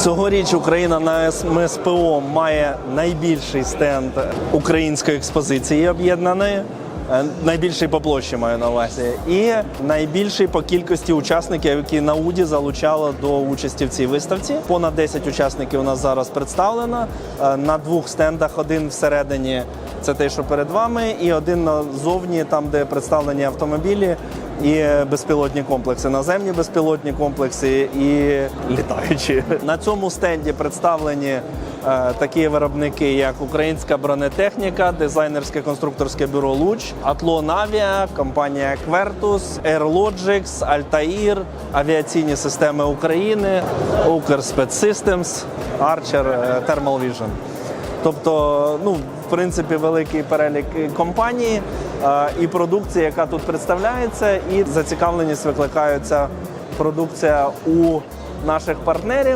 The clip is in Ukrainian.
Цьогоріч Україна на МСПО має найбільший стенд української експозиції об'єднаної. Е, Найбільший по площі маю на увазі, і найбільший по кількості учасників, які на УДІ залучало до участі в цій виставці. Понад 10 учасників у нас зараз представлено. Е, На двох стендах один всередині це те, що перед вами, і один назовні, там де представлені автомобілі і безпілотні комплекси, наземні безпілотні комплекси і літаючі. На цьому стенді представлені е, такі виробники, як Українська бронетехніка, дизайнерське конструкторське бюро Луч, Атлон Авіа, компанія Quertus, Airlogics, Altair, авіаційні системи України, Укрспецсистемс, Thermal Vision. Тобто, ну, принципі, великий перелік компаній е, і продукції, яка тут представляється, і зацікавленість викликається продукція у наших партнерів.